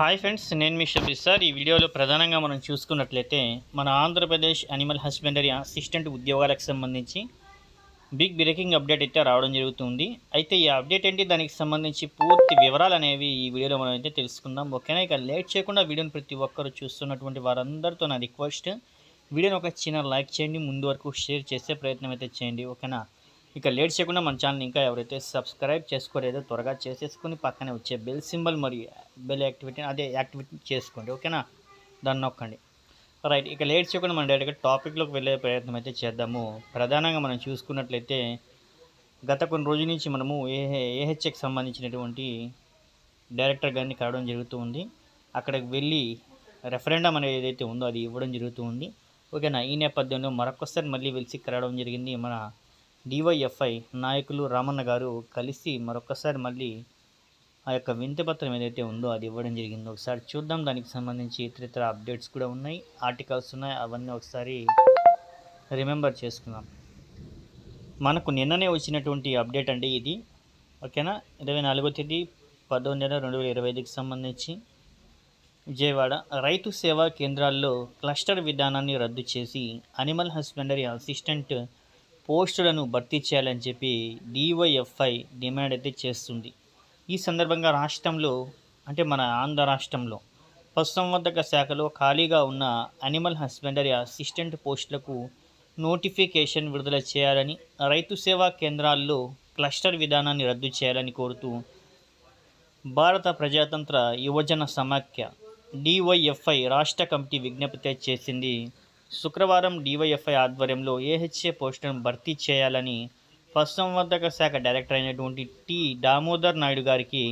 Hi friends నేను మీ Shabbir sir. ఈ వీడియోలో ప్రధానంగా మనం చూసుకున్నట్లయితే మన ఆంధ్రప్రదేశ్ అనిమల్ హస్బెండరీ అసిస్టెంట్ ఉద్యోగాలకు సంబంధించి బిగ్ బ్రేకింగ్ అప్డేట్ అయితే రావడం జరుగుతుంది. అయితే ఈ అప్డేట్ ఏంటి? దానికి సంబంధించి పూర్తి వివరాలు అనేవి ఈ వీడియోలో మనం అయితే తెలుసుకుందాం. ఓకేనా? ఇక లేట్ చేయకుండా వీడియోని ప్రతి ఒక్కరు చూస్తున్నటువంటి వారందరితో నా రిక్వెస్ట్ వీడియోని ఒక చిన్న లైక్ చేయండి ముందు వరకు షేర్ చేసే ప్రయత్నం అయితే చేయండి. ఓకేనా? ఇక లేట్ చేయకుండా మన ఛానల్ ఇంకా ఎవరైతే సబ్స్క్రైబ్ చేసుకోలేదో త్వరగా చేసేసుకుని పక్కనే వచ్చే బెల్ సింబల్ మరియు బెల్ యాక్టివిటీ అదే యాక్టివిటీ చేసుకోండి ఓకేనా? దాన్ని నొక్కండి. రైట్ ఇక లేట్ చేయకుండా మనం డైరెక్ట్గా టాపిక్లోకి వెళ్ళే ప్రయత్నం అయితే చేద్దాము. ప్రధానంగా మనం చూసుకున్నట్లయితే గత కొన్ని రోజుల నుంచి మనము ఏ ఏహెచ్ఎకి సంబంధించినటువంటి డైరెక్టర్ గారిని కలవడం జరుగుతూ ఉంది. అక్కడికి వెళ్ళి రెఫరెండం అనేది ఏదైతే ఉందో అది ఇవ్వడం జరుగుతూ ఉంది. ఓకేనా? ఈ నేపథ్యంలో మరొకసారి మళ్ళీ వెలిసి కలవడం జరిగింది మన డివైఎఫ్ఐ నాయకులు రామన్న గారు కలిసి మరొకసారి మళ్ళీ ఆ యొక్క వింత పత్రం ఏదైతే ఉందో అది ఇవ్వడం జరిగింది. ఒకసారి చూద్దాం. దానికి సంబంధించి ఇతరితర అప్డేట్స్ కూడా ఉన్నాయి. ఆర్టికల్స్ ఉన్నాయి. అవన్నీ ఒకసారి రిమెంబర్ చేసుకుందాం. మనకు నిన్ననే వచ్చినటువంటి అప్డేట్ అండి ఇది. ఓకేనా? ఇరవై నాలుగో తేదీ పదో నెల రెండు వేల ఇరవై ఐదుకి సంబంధించి విజయవాడ రైతు సేవా కేంద్రాల్లో క్లస్టర్ విధానాన్ని రద్దు చేసి అనిమల్ హస్బెండరీ అసిస్టెంట్ పోస్టులను భర్తీ చేయాలని చెప్పి డివైఎఫ్ఐ డిమాండ్ అయితే చేస్తుంది. ఈ సందర్భంగా రాష్ట్రంలో అంటే మన ఆంధ్ర రాష్ట్రంలో పశుసంవర్ధక శాఖలో ఖాళీగా ఉన్న అనిమల్ హస్బెండరీ అసిస్టెంట్ పోస్టులకు నోటిఫికేషన్ విడుదల చేయాలని రైతు సేవా కేంద్రాల్లో క్లస్టర్ విధానాన్ని రద్దు చేయాలని కోరుతూ భారత ప్రజాతంత్ర యువజన సమాఖ్య డివైఎఫ్ఐ రాష్ట్ర కమిటీ విజ్ఞప్తి చేసింది. శుక్రవారం డివైఎఫ్ఐ ఆధ్వర్యంలో ఏహెచ్ఏ పోస్టులను భర్తీ చేయాలని పశుసంవర్ధక శాఖ డైరెక్టర్ అయినటువంటి టి దామోదర్ నాయుడు గారికి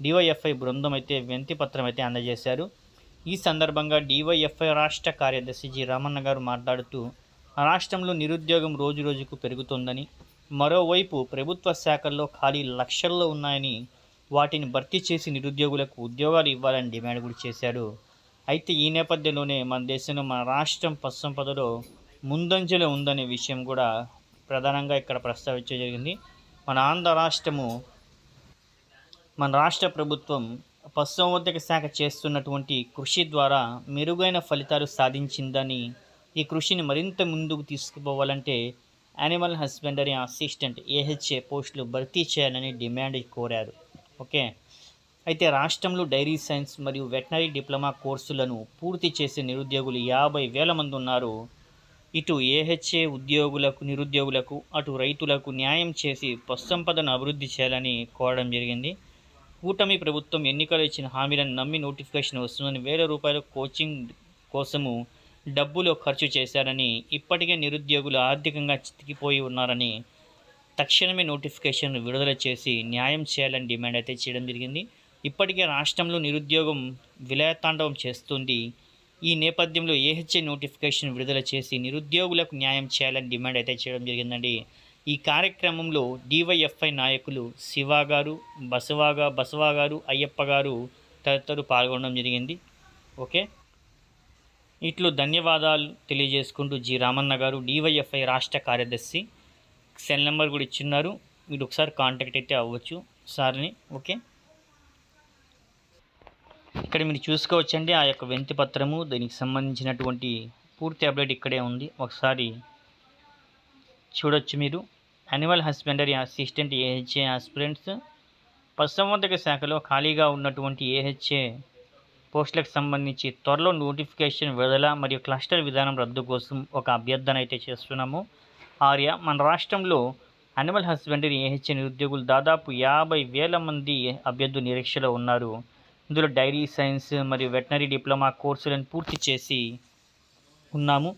డివైఎఫ్ఐ బృందం అయితే వినతి పత్రం అయితే అందజేశారు. ఈ సందర్భంగా డివైఎఫ్ఐ రాష్ట్ర కార్యదర్శి జి రమణ గారు మాట్లాడుతూ రాష్ట్రంలో నిరుద్యోగం రోజు రోజుకు పెరుగుతోందని మరోవైపు ప్రభుత్వ శాఖల్లో ఖాళీ లక్షల్లో ఉన్నాయని వాటిని భర్తీ చేసి నిరుద్యోగులకు ఉద్యోగాలు ఇవ్వాలని డిమాండ్ కూడా చేశారు. అయితే ఈ నేపథ్యంలోనే మన దేశంలో మన రాష్ట్రం పశ్చిమపదలో ముందంజలో ఉందనే విషయం కూడా ప్రధానంగా ఇక్కడ ప్రస్తావించడం జరిగింది. మన ఆంధ్ర రాష్ట్రము మన రాష్ట్ర ప్రభుత్వం పశుసంవర్ధక శాఖ చేస్తున్నటువంటి కృషి ద్వారా మెరుగైన ఫలితాలు సాధించిందని ఈ కృషిని మరింత ముందుకు తీసుకుపోవాలంటే యానిమల్ హస్బెండరీ అసిస్టెంట్ ఏహెచ్ఏ పోస్టులు భర్తీ చేయాలని డిమాండ్ కోరారు. ఓకే? అయితే రాష్ట్రంలో డైరీ సైన్స్ మరియు వెటనరీ డిప్లొమా కోర్సులను పూర్తి చేసే నిరుద్యోగులు యాభై వేల మంది ఉన్నారు. ఇటు ఏహెచ్ఏ ఉద్యోగులకు నిరుద్యోగులకు అటు రైతులకు న్యాయం చేసి పశుసంపదను అభివృద్ధి చేయాలని కోరడం జరిగింది. కూటమి ప్రభుత్వం ఎన్నికలు ఇచ్చిన హామీలను నమ్మి నోటిఫికేషన్ వస్తుందని వేల రూపాయల కోచింగ్ కోసము డబ్బులు ఖర్చు చేశారని ఇప్పటికే నిరుద్యోగులు ఆర్థికంగా చితికిపోయి ఉన్నారని తక్షణమే నోటిఫికేషన్ విడుదల చేసి న్యాయం చేయాలని డిమాండ్ అయితే చేయడం జరిగింది. ఇప్పటికే రాష్ట్రంలో నిరుద్యోగం విలయతాండవం చేస్తుంది. ఈ నేపథ్యంలో ఏహెచ్ఏ నోటిఫికేషన్ విడుదల చేసి నిరుద్యోగులకు న్యాయం చేయాలని డిమాండ్ అయితే చేయడం జరిగిందండి. ఈ కార్యక్రమంలో డివైఎఫ్ఐ నాయకులు శివ గారు బసవాగా బసవా గారు అయ్యప్ప గారు తదితరులు పాల్గొనడం జరిగింది. ఓకే? ఇట్లు ధన్యవాదాలు తెలియజేసుకుంటూ జి రామన్న గారు డివైఎఫ్ఐ రాష్ట్ర కార్యదర్శి సెల్ నెంబర్ కూడా ఇచ్చిన్నారు. మీరు ఒకసారి కాంటాక్ట్ అయితే అవ్వచ్చు సార్ని. ఓకే? ఇక్కడ మీరు చూసుకోవచ్చండి. ఆ యొక్క వెంతి పత్రము దీనికి సంబంధించినటువంటి పూర్తి అప్డేట్ ఇక్కడే ఉంది. ఒకసారి చూడొచ్చు మీరు. Animal husbandry assistant AHA aspirants పశుసంవర్ధక శాఖలో ఖాళీగా ఉన్నటువంటి ఏహెచ్ఏ పోస్టులకు సంబంధించి త్వరలో నోటిఫికేషన్ విడుదల మరియు క్లస్టర్ విధానం రద్దు కోసం ఒక అభ్యర్థన అయితే చేస్తున్నాము. ఆర్య మన రాష్ట్రంలో అనిమల్ హస్బెండరీ ఏహెచ్ఏ నిరుద్యోగులు దాదాపు యాభై వేల మంది అభ్యర్థులు నిరీక్షలో ఉన్నారు. ఇందులో డైరీ సైన్స్ మరియు వెటనరీ డిప్లొమా కోర్సులను పూర్తి చేసి ఉన్నాము.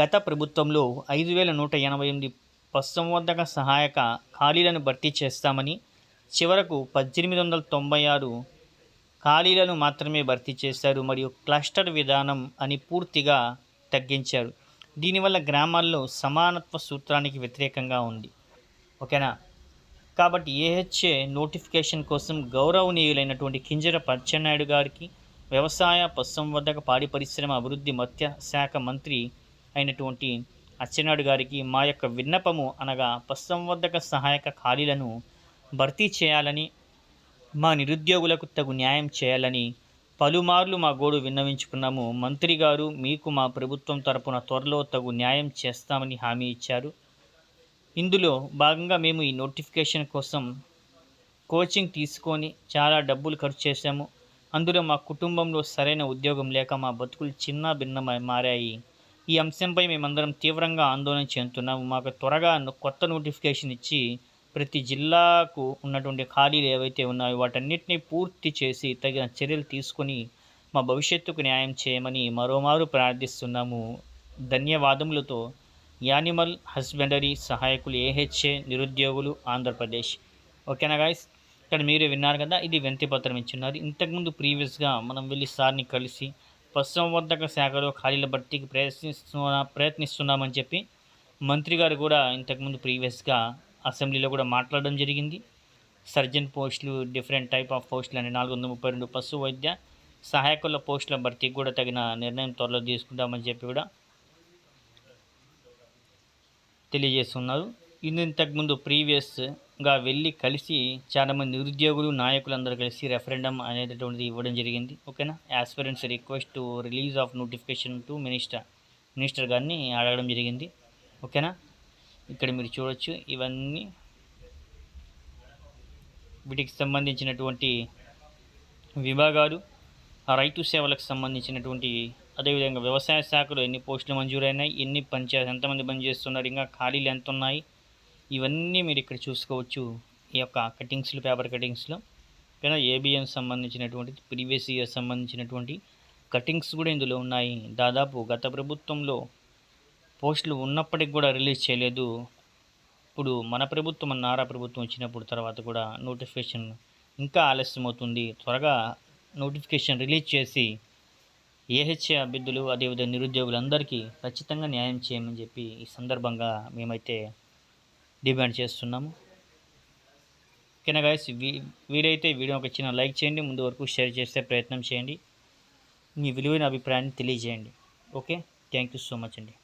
గత ప్రభుత్వంలో ఐదు వేల నూట ఎనభై ఎనిమిది పశుసంవర్ధక సహాయక ఖాళీలను భర్తీ చేస్తామని చివరకు పద్దెనిమిది వందల తొంభై ఆరు ఖాళీలను మాత్రమే భర్తీ చేశారు మరియు క్లస్టర్ విధానం అని పూర్తిగా తగ్గించారు. దీనివల్ల గ్రామాల్లో సమానత్వ సూత్రానికి వ్యతిరేకంగా ఉంది. ఓకేనా? కాబట్టి ఏహెచ్ఏ నోటిఫికేషన్ కోసం గౌరవనీయులైనటువంటి కింజర పచ్చెన్నాయుడు గారికి వ్యవసాయ పశుసంవర్ధక పాడి పరిశ్రమ అభివృద్ధి మత్స్య శాఖ మంత్రి అయినటువంటి అచ్చెన్నాయుడు గారికి మా యొక్క విన్నపము అనగా పశుసంవర్ధక సహాయక ఖాళీలను భర్తీ చేయాలని మా నిరుద్యోగులకు తగు న్యాయం చేయాలని పలుమార్లు మా గోడు విన్నవించుకున్నాము. మంత్రి గారు మీకు మా ప్రభుత్వం తరపున త్వరలో తగు న్యాయం చేస్తామని హామీ ఇచ్చారు. ఇందులో భాగంగా మేము ఈ నోటిఫికేషన్ కోసం కోచింగ్ తీసుకొని చాలా డబ్బులు ఖర్చు చేశాము. అందులో మా కుటుంబంలో సరైన ఉద్యోగం లేక మా బతుకులు చిన్న భిన్న మారాయి. ఈ అంశంపై మేమందరం తీవ్రంగా ఆందోళన చెందుతున్నాము. మాకు త్వరగా కొత్త నోటిఫికేషన్ ఇచ్చి ప్రతి జిల్లాకు ఉన్నటువంటి ఖాళీలు ఏవైతే ఉన్నాయో వాటన్నిటిని పూర్తి చేసి తగిన చర్యలు తీసుకొని మా భవిష్యత్తుకు న్యాయం చేయమని మరోమారు ప్రార్థిస్తున్నాము. ధన్యవాదములతో యానిమల్ హస్బెండరీ సహాయకులు ఏహెచ్ఏ నిరుద్యోగులు ఆంధ్రప్రదేశ్. ఓకేనా గాయస్? ఇక్కడ మీరు విన్నారు కదా ఇది వెంతిపత్రం ఇచ్చిన్నారు. ఇంతకుముందు ప్రీవియస్గా మనం వెళ్ళి సార్ని కలిసి పశుసంవర్ధక శాఖలో ఖాళీల భర్తీకి ప్రయత్నిస్తున్నా ప్రయత్నిస్తున్నామని చెప్పి మంత్రి గారు కూడా ఇంతకుముందు ప్రీవియస్గా అసెంబ్లీలో కూడా మాట్లాడడం జరిగింది. సర్జన్ పోస్టులు డిఫరెంట్ టైప్ ఆఫ్ పోస్టులు అనే నాలుగు వందల ముప్పై రెండు పశు వైద్య సహాయకుల పోస్టుల భర్తీకి కూడా తగిన నిర్ణయం త్వరలో తీసుకుంటామని చెప్పి కూడా తెలియజేస్తున్నారు. ఇంతకుముందు ప్రీవియస్గా వెళ్ళి కలిసి చాలామంది నిరుద్యోగులు నాయకులందరూ కలిసి రెఫరెండం అనేటటువంటిది ఇవ్వడం జరిగింది. ఓకేనా? Aspirants request to release of notification to minister minister గారిని అడగడం జరిగింది. ఓకేనా? ఇక్కడ మీరు చూడొచ్చు ఇవన్నీ వీటికి సంబంధించినటువంటి విభాగాలు రైతు సేవలకు సంబంధించినటువంటి అదేవిధంగా వ్యవసాయ శాఖలో ఎన్ని పోస్టులు మంజూరైనాయి ఎన్ని పనిచేస్తారు ఎంతమంది పనిచేస్తున్నారు ఇంకా ఖాళీలు ఎంత ఉన్నాయి. ఇవన్నీ మీరు ఇక్కడ చూసుకోవచ్చు ఈ యొక్క కటింగ్స్లో పేపర్ కటింగ్స్లో కానీ ఏబిఎం సంబంధించినటువంటి ప్రీవియస్ ఇయర్ సంబంధించినటువంటి కటింగ్స్ కూడా ఇందులో ఉన్నాయి. దాదాపు గత ప్రభుత్వంలో పోస్టులు ఉన్నప్పటికి కూడా రిలీజ్ చేయలేదు. ఇప్పుడు మన ప్రభుత్వం మన నారా ప్రభుత్వం వచ్చినప్పుడు తర్వాత కూడా నోటిఫికేషన్ ఇంకా ఆలస్యం అవుతుంది త్వరగా నోటిఫికేషన్ రిలీజ్ చేసి ఏహెచ్ఏ అభ్యర్థులు అదేవిధంగా నిరుద్యోగులందరికీ ఖచ్చితంగా న్యాయం చేయమని చెప్పి ఈ సందర్భంగా మేమైతే డిమాండ్ చేస్తున్నాము ఓకేనా గాయస్ వీ వీలైతే వీడియో ఒక చిన్న లైక్ చేయండి ముందు వరకు షేర్ చేసే ప్రయత్నం చేయండి. మీ విలువైన అభిప్రాయాన్ని తెలియజేయండి. Okay? Thank you so much అండి.